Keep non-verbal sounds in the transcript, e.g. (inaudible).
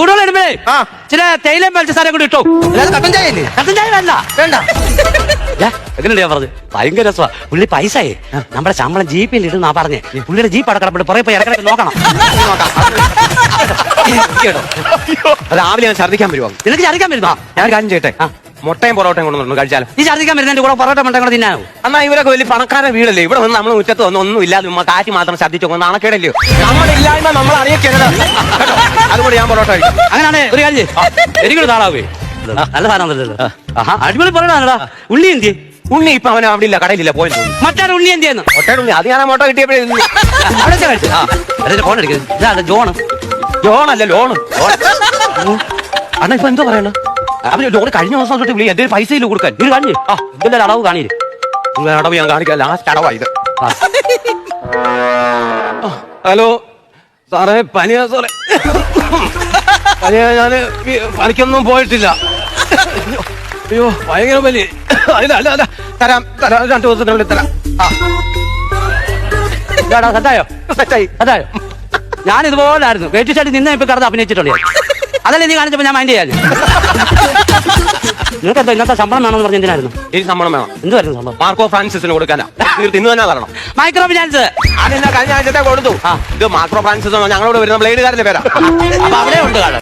കൂടുതൽ ഇടുമ്പോഴേ ആ. ചില തേയിലയും പഞ്ചസാരയും കൂടി ഇട്ടോ. അല്ലാതെ കട്ടൻ ചായ ഇല്ലേ? കട്ടൻ ചായ വേണ്ട. വേണ്ട. എങ്ങനെയാ പറഞ്ഞത് ഭയങ്കര രസമാ പുള്ളി പൈസയെ. നമ്മുടെ ശമ്പളം ജീപ്പിൽ ഇടുന്നാ പറഞ്ഞേ. പുള്ളിയുടെ ജീപ്പ് അടക്കണം പുറകെ പോയി ഇടക്കിടക്ക് നോക്കണം. കേട്ടോ രാവിലെ ഞാൻ ഛർദ്ദിക്കാൻ വരുവാ? നിനക്ക് ഛർദ്ദിക്കാൻ വരുന്നോ? ഞാൻ ഒരു കാര്യം ചെയ്യട്ടെ? ആ. മുട്ടയും പൊറോട്ടയും കൊണ്ടു കഴിച്ചാലോ? ഈ ചതിക്കാൻ വരുന്നതിന്റെ കൂടെ പൊറോട്ട മണ്ടം കൂടെ തിന്നാനോ എന്നാ ഇവരൊക്കെ വലിയ പണക്കാരെ വീടല്ലേ? ഇവിടെ വന്ന് നമ്മൾ മുറ്റത്ത് വന്ന് ഒന്നും ഇല്ലാതെ ഉമ്മ കാറ്റ് മാത്രം ശബ്ദിച്ചു നാണക്കേടല്ലയോ നമ്മുടെ നമ്മൾ അറിയിക്കരുത് അതുകൊണ്ട് ഞാൻ പൊറോട്ട കഴിക്കും. (laughs) അങ്ങനെയാണ്. ഒരു കാര്യം (laughs) എനിക്കൊരു താളാവേ നല്ല സാധനം അടിപൊളി പറയണാടാ ഉള്ളി എന്തി ഉണ്ണി ഇപ്പൊ അവൻ അവിടെ ഇല്ല കടയിലില്ല പോയി മറ്റാരും ഉണ്ണി എന്തിയെന്ന്? ഒട്ടേടെ ഉണ്ണി അത് ഞാൻ മോട്ടോ കിട്ടിയപ്പോഴേ ഫോൺ എടുക്കുന്നത് ഇതാ ജോണ്. ജോണല്ല ലോണ്. അണ്ണ ഇപ്പൊ എന്തോ പറയണ അവന് ലോണ് കഴിഞ്ഞ ദിവസം തൊട്ട് വിളി എന്റെ പൈസ ഇല്ല കൊടുക്കാൻ. ഇത് കാണില്ലേ ആ ഇതിന്റെ അടവ് കാണില്ലേ അടവ് ഞാൻ കാണിക്കാം. ലാസ്റ്റ് അടവാ ഇത്. ഹലോ. സാറേ പനിയാ സാറേ. പനിയാ ഞാൻ പനിക്കൊന്നും പോയിട്ടില്ല. അയ്യോ ഭയങ്കര പനി. അല്ല അല്ല അല്ല. തരാം തരാം. രണ്ടു ദിവസത്തിനുള്ളിൽ തരാം. ആ. സെറ്റായോ സെറ്റായി സെറ്റായോ ഞാൻ ഇതുപോലായിരുന്നു വെയിറ്റ് ചാടി നിന്നെ ഇപ്പൊ കടന്ന് അഭിനയിച്ചിട്ടുണ്ട്. അതല്ലേ നീ കാണിച്ചപ്പോ ഞാൻ മൈൻഡ് ചെയ്യാൽ നിങ്ങൾക്ക് എന്താ ഇന്നത്തെ ശമ്പളം വേണമെന്ന് പറഞ്ഞ എന്തിനായിരുന്നു? ഈ ശമ്പളം വേണം. എന്തുവായിരുന്നു ശമ്പളം? മാർക്കോ ഫ്രാൻസിസിന് കൊടുക്കാനാ. തീർത്ത് ഇന്ന് തന്നെ തരണം. മൈക്രോ ഫിനാൻസ് അതെന്നാ കഴിഞ്ഞ ആഴ്ചത്തെ കൊടുത്തു. ഇത് മാർക്കോ ഫ്രാൻസിസ് ഞങ്ങളോട് വരുന്ന ബ്ലേഡുകാരന്റെ പേരാ. അപ്പൊ അവിടെ ഉണ്ട് കാണാൻ